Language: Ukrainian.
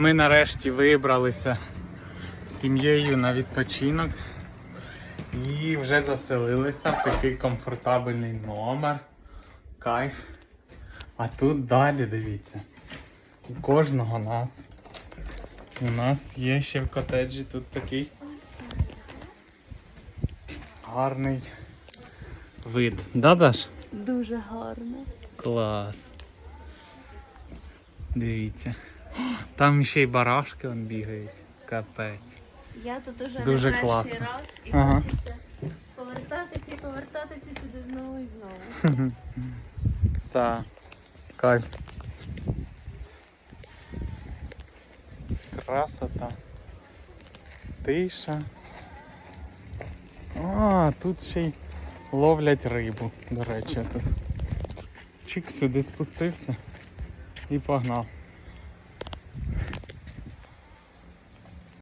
Ми нарешті вибралися з сім'єю на відпочинок і вже заселилися в такий комфортабельний номер. Кайф. А тут далі дивіться. У кожного нас. У нас є ще в котеджі тут такий гарний вид. Да, Даш? Дуже гарно. Клас. Дивіться. Там ще й барашки он бігають. Капець. Я тут уже Дуже не перший класно. раз і Ага. хочеться повертатися і повертатися сюди знову і знову. Так. Кайф. Красота. Тиша. А, тут ще й ловлять рибу, до речі, тут. Чик сюди спустився і погнав.